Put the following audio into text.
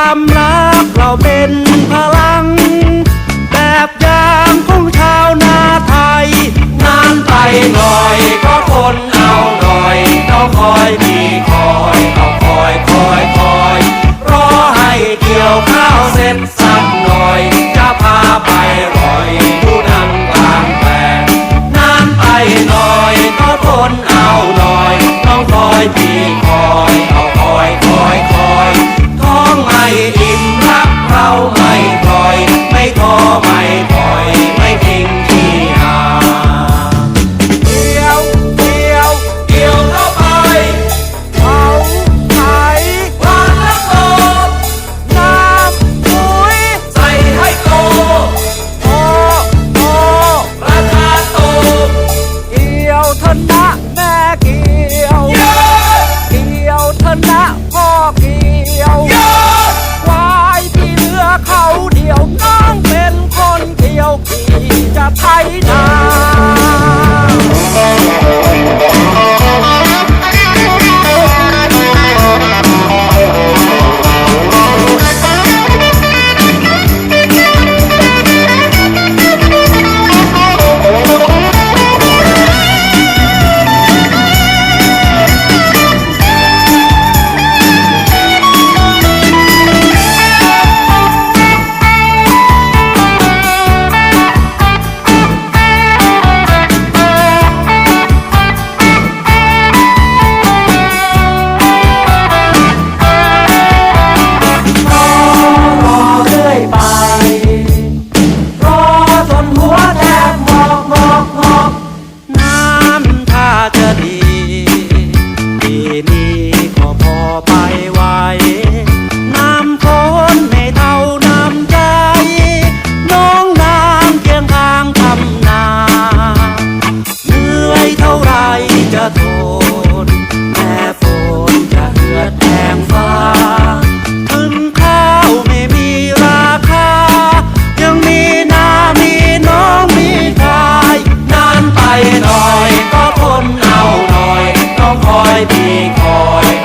ความรักเราเป็นพลัง แบบอย่างของชาวนาไทยนานไปหน่อยก็ ตะแม่เกี่ยวายที่คอย